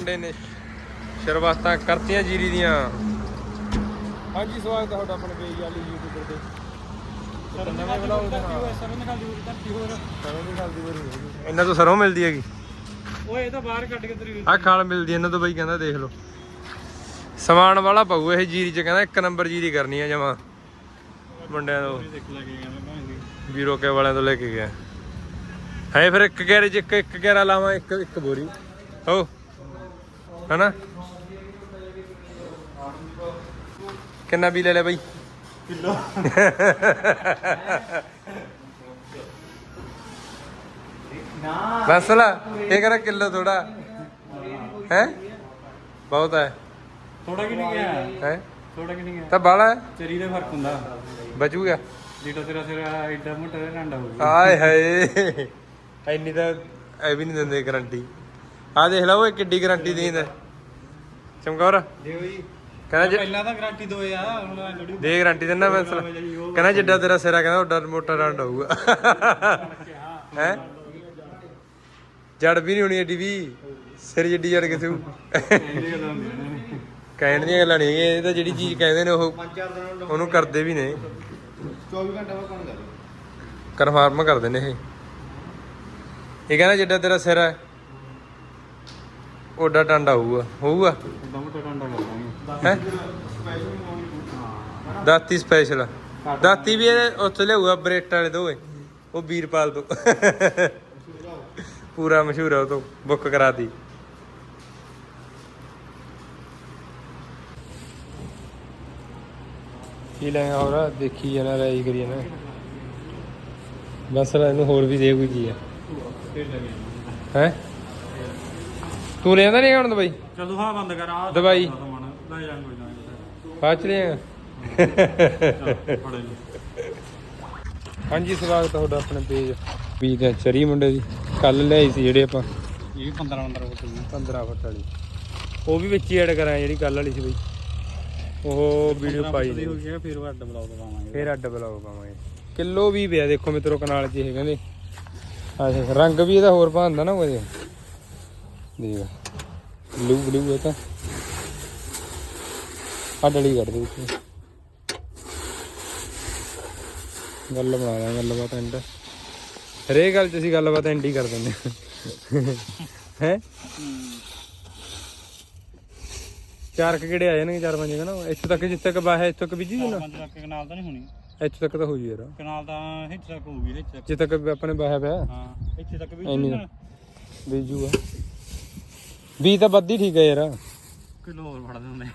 ਮੁੰਡੇ ਨੇ ਸ਼ੁਰੂਆਤਾਂ ਕਰਤੀਆਂ ਜੀਰੀ ਦੀਆਂ। ਹਾਂਜੀ ਸਵਾਗਤ ਹੈ ਤੁਹਾਡਾ ਆਪਣੇ ਪੇਜ ਵਾਲੀ YouTube ਤੇ। ਸਰ ਨਵੇਂ ਵਲੌਗ ਦੇ ਨਾਲ। ਸਰ ਧਰਤੀ ਹੋਰ। ਸਰੋਂ ਦੀ ਇਹਨਾਂ ਤੋਂ ਸਰੋਂ ਮਿਲਦੀ ਹੈਗੀ। ਓਏ ਇਹ ਤਾਂ ਬਾਹਰ ਕੱਢ ਕੇ ਤਰੀ ਆਹ ਖਾਲ ਮਿਲਦੀ ਇਹਨਾਂ ਤੋਂ ਬਈ ਕਹਿੰਦਾ ਦੇਖ ਲਓ। ਸਮਾਨ ਵਾਲਾ ਪਊ ਇਹ ਜੀਰੀ ਚ ਕਹਿੰਦਾ ਇੱਕ ਨੰਬਰ ਜੀਰੀ ਕਰਨੀ ਆ ਜਮਾ। ਮੁੰਡਿਆਂ ਤੋਂ। ਵੀਰੋ ਕੇ ਵਾਲਿਆਂ ਤੋਂ ਲੈ ਕੇ ਗਿਆ। ਹੈ ਫਿਰ ਇੱਕ ਗੈਰੇ ਚ ਇੱਕ ਇੱਕ ਗੈਰਾ ਲਾਵਾਂ ਇੱਕ ਇੱਕ ਬੋਰੀ। ਹੋ ਹਨਾ? ਕਿੰਨਾ ਵੀ ਲੈ ਲੈ ਬਈ? ਕਿਲੋ। ਨਾ। ਬਸ ਲਾ ਇਹ ਕਰਾ ਕਿਲੋ ਥੋੜਾ ਹੈ? ਬਹੁਤ ਹੈ। ਥੋੜਾ ਕਿ ਨਹੀਂ ਗਿਆ? ਹੈ? ਥੋੜਾ ਕਿ ਨਹੀਂ ਗਿਆ? ਤਾਂ ਬਾਲਾ ਚਰੀ ਦਾ ਫ਼ਰਕ ਹੁੰਦਾ। ਬਚੂਗਾ ਲੀਟਰ ਤੇਰਾ ਤੇਰਾ ਐਡਾ ਮੋਟਾ ਡੰਡਾ ਹੋਊਗਾ ਆਏ ਹਾਏ। ਐਨੀ ਤਾਂ ਐ ਵੀ ਨਹੀਂ ਦਿੰਦੇ ਗਾਰੰਟੀ ਆ ਦੇਖ ਲਾ ਓਏ ਕਿੱਡੀ ਗਾਰੰਟੀ ਦੇਂਦਾ। ਚਮਕੌਰ? ਦੇ ਬਈ ਕਹਿੰਦਾ ਜੇ ਪਹਿਲਾਂ ਤਾਂ ਗਾਰੰਟੀ ਦੋਏ ਆ ਹੁਣ ਥੋੜੀ ਦੇ ਗਾਰੰਟੀ ਦਿੰਦਾ ਮੈਂ ਸਲਾ ਕਹਿੰਦਾ ਜਿੱਡਾ ਤੇਰਾ ਸਿਰਾ ਕਹਿੰਦਾ ਓਡਾ ਮੋਟਾ ਡੰਡ ਹੋਊਗਾ। ਹੈ। ਜੜ ਵੀ ਨਹੀਂ ਹੋਣੀ ਐਡੀ ਵੀ। ਸਿਰ ਜਿੱਡੀ ਜੜ ਕਿਥੇ ਇਹਦੀ ਗੱਲਾਂ ਹੁੰਦੀਆਂ ਨੇ ਕਹਿਣ ਦੀਆਂ ਗੱਲਾਂ ਨਹੀਂ ਇਹ ਤਾਂ ਜਿਹੜੀ ਚੀਜ਼ ਕਹਿੰਦੇ ਨੇ ਉਹ ਉਹਨੂੰ ਕਰਦੇ ਵੀ ਨੇ। 24 ਘੰਟੇ ਬਾਅਦ ਕੌਣ ਕਰੇ ਕਨਫਰਮ ਕਰਦੇ ਨੇ ਇਹ। ਇਹ ਕਹਿੰਦਾ ਜਿੱਡਾ ਤੇਰਾ ਸਿਰ ਹੈ ਓਡਾ ਟਾਂਡਾ ਹੋਊਗਾ ਹੋਊਗਾ? ਹੈ? ਦਾਤੀ ਸਪੈਸ਼ਲ ਦਾਤੀ ਵੀ ਉੱਥੇ ਲਿਆਊਗਾ ਬਰੇਟ ਵਾਲੇ ਓਏ ਉਹ ਵੀਰਪਾਲ ਤੋਂ। ਪੂਰਾ ਮਸ਼ਹੂਰ ਆ ਉਹ ਤੋਂ ਬੁੱਕ ਕਰਾਤੀ ਕੀ ਲੈ ਹੋਰ ਦੇਖੀ ਜਾਣਾ ਰਾਈ ਕਰੀ ਜਾਣਾ। ਬਸ ਇਹਨੂੰ ਹੋਰ ਵੀ ਦੇ ਕੋਈ ਚੀਜ਼ ਆ। ਹੈ? ਤੂੰ ਲੈਂਦਾ ਨਹੀਂ ਹੁਣ ਦਵਾਈ? ਚਲੋ ਹਾਂ ਬੰਦ ਕਰ ਆ ਦਵਾਈ। ਲੈ ਜਾਂ ਕੋਈ ਨਾ ਬਾਅਦ ਚ ਹਾਂਜੀ ਸਵਾਗਤ ਹੈ ਤੁਹਾਡਾ ਆਪਣੇ ਪੇਜ। ਵੀ ਦੇ ਚਰੀ ਮੁੰਡੇ ਦੀ। ਕੱਲ ਲਿਆਈ ਸੀ ਜਿਹੜੇ ਆਪਾਂ। ਇਹ 15 15 ਬੋਤਲ 15 ਫੁੱਟ ਵਾਲੀ। ਉਹ ਵੀ ਵਿੱਚ ਹੀ ਐਡ ਕਰਾਂ ਜਿਹੜੀ ਕੱਲ ਵਾਲੀ ਸੀ ਬਈ। ਉਹ ਵੀਡੀਓ ਪਾਈ ਹੋ ਦੀ ਗਿਆ ਫਿਰ ਅੱਡ ਬਲਾਉ ਦਵਾਵਾਂਗੇ ਫੇਰ ਅੱਡ ਬਲਾਓ ਪਾਵਾਂਗੇ। ਕਿਲੋ ਵੀ ਪਿਆ ਦੇਖੋ ਮਿੱਤਰੋ ਕਨਾਲ ਚ ਇਹ ਕਹਿੰਦੇ। ਅੱਛਾ ਰੰਗ ਵੀ ਇਹਦਾ ਹੋਰ ਭਾਂਦਾ ਨਾ ਉਹਦੇ ਦੇਖ। ਬਲੂ ਬਲੂ ਇਹ ਤਾਂ। ਆ ਡਲੀ ਕੱਢ ਦੇ ਉੱਤੇ ਗੱਲ ਬਣਾ ਲਾਂ ਗੱਲਬਾਤ ਐਂਡ ਹਰੇਕ ਗੱਲ ਚ ਅਸੀਂ ਗੱਲਬਾਤ ਐਂਡ ਹੀ ਕਰ ਦਿੰਦੇ ਹੈ। ਚਾਰ ਕੁ ਕਿਹੜੇ ਆ ਜਾਣਗੇ ਚਾਰ ਪੰਜ ਨਾ ਇੱਥੇ ਤੱਕ ਜਿੱਥੇ ਤੱਕ ਬਾਹਰ ਇੱਥੇ ਤੱਕ ਬੀਜੀ ਨਾ ਪੰਜ ਲੱਖ ਕਨਾਲ ਤਾਂ ਨਹੀਂ ਹੋਣੀ। ਇੱਥੇ ਤੱਕ ਤਾਂ ਹੋ ਜੂ ਯਾਰ। ਕਨਾਲ ਤਾਂ ਇੱਥੇ ਤੱਕ ਹੋਊਗੀ ਇੱਥੇ ਤੱਕ। ਜਿੱਥੇ ਤੱਕ ਆਪਣੇ ਬਾਹਰ ਪਿਆ। ਹਾਂ ਇੱਥੇ ਤੱਕ ਵੀ ਇੰਨੀ ਬੀਜੂ ਆ ਵੀ ਤਾਂ ਵੱਧ ਹੀ ਠੀਕ ਹੈ ਯਾਰ। ਕਿਲੋ ਹੋਰ ਫੜ ਦਿੰਦੇ।